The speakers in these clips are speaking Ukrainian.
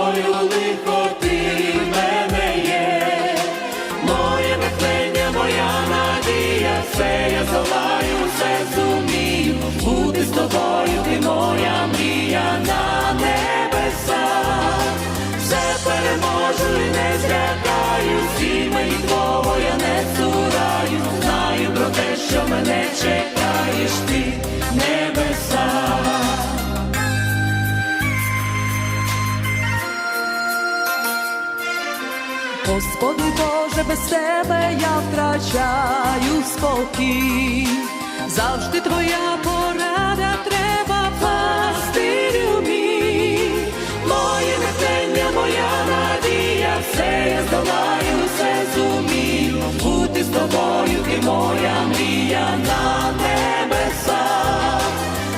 тобою лихо ти мене є, моє натхнення, моя надія, все я здолаю, все зумію, бути з тобою, ти моя мрія на небесах, все переможу і не злякаю, всі мої твоє. Господи Боже, без тебе я втрачаю спокій, завжди твоя порада треба пастирю мій. Моє натхнення, моя надія, все я здолаю, все зумію. Бути з тобою, ти моя мрія на небесах.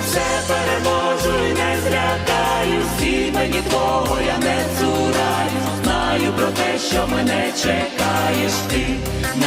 Все переможу і не злякаюсь, і мені твого я не цураю. Знаю про те, що мене чекаєш ти. В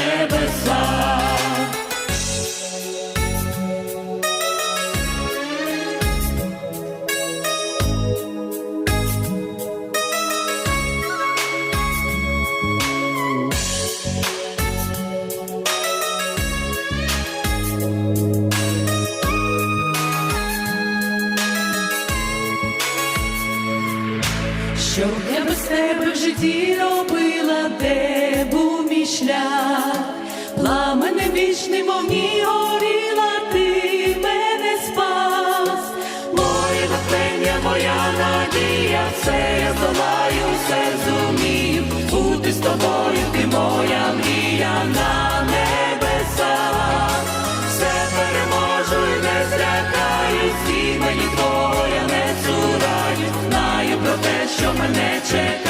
Що б я без тебе в житті робила, де був мій шлях, пламенем вічним вогні горіла, ти мене спас. Моє натхнення, моя надія, все я здолаю, все зумію. Бути з тобою, ти моя мрія на небесах. Все переможу і не злякаюсь, і мені твого те, що мене чекаєш